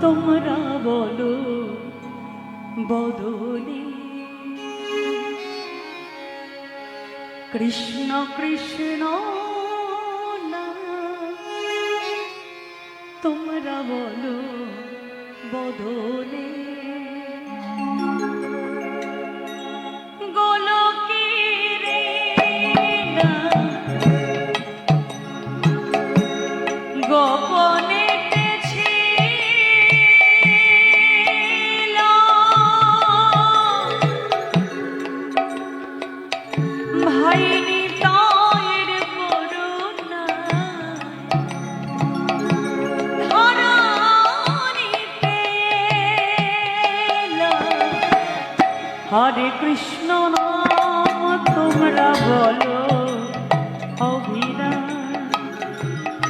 তোমরা বলো বদলে। কৃষ্ণ কৃষ্ণ তোমরা বলো বদলে। গোপনে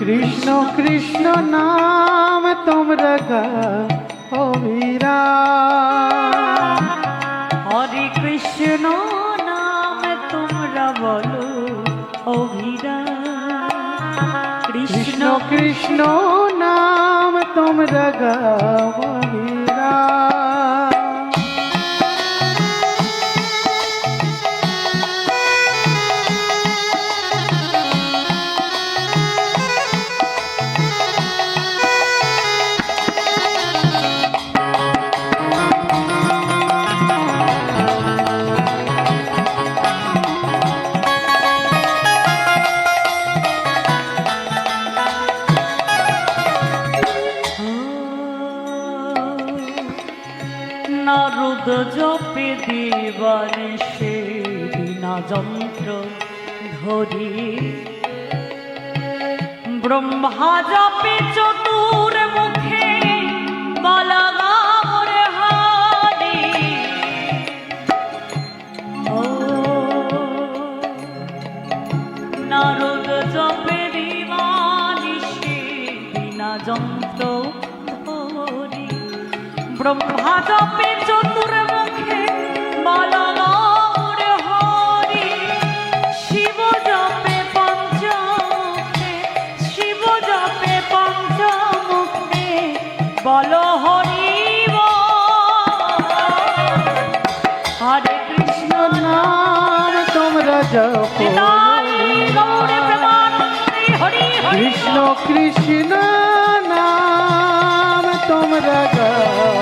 কৃষ্ণ কৃষ্ণ নাম তোমরা গাও মীরা হরে কৃষ্ণ নাম তোমরা বলো কৃষ্ণ কৃষ্ণ নাম তোমরা গাও নারদ জপে দেবানে সে বিনা যন্ত্র ধরি। ব্রহ্মা জপে চতুর মুখে বলগামর যন্ত্র ব্রহ্মা জপে কৃষ্ণ কৃষ্ণ নাম তোমরা গাও।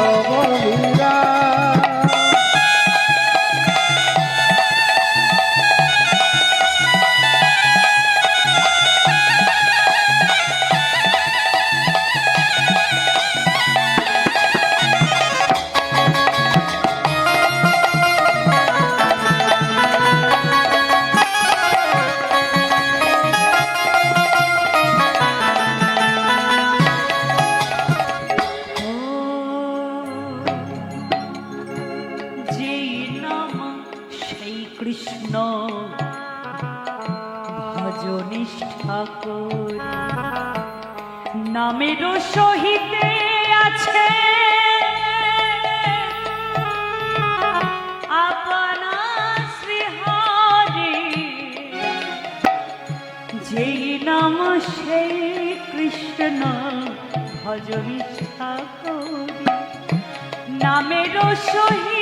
কৃষ্ণ। ভজ নিষ্ঠা নামের সহিতে আছে যেই নাম সেই কৃষ্ণ ভজ নিষ্ঠা নামের সহিতে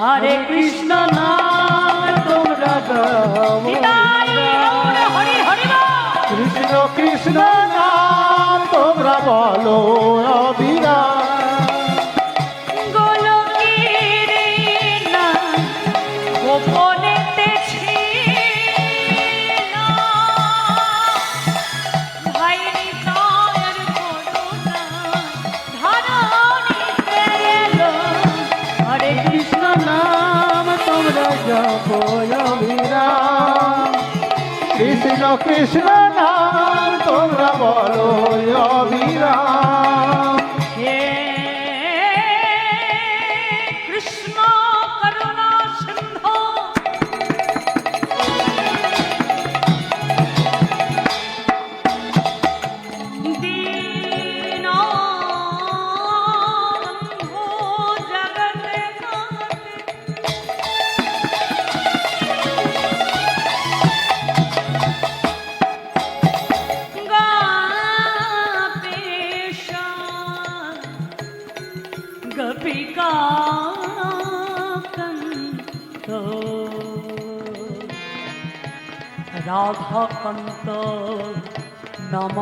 হরে কৃষ্ণ নাম তোমরা গাও। হরি হরি কৃষ্ণ কৃষ্ণ। জপ কৃষ্ণ কৃষ্ণ নাম তোমরা বলো অবিরাম রাধাকান্ত নম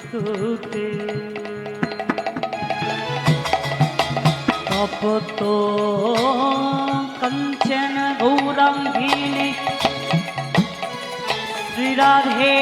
স্তুতে তপতো কঞ্চন গৌরঙ্গিনী শ্রীরাধে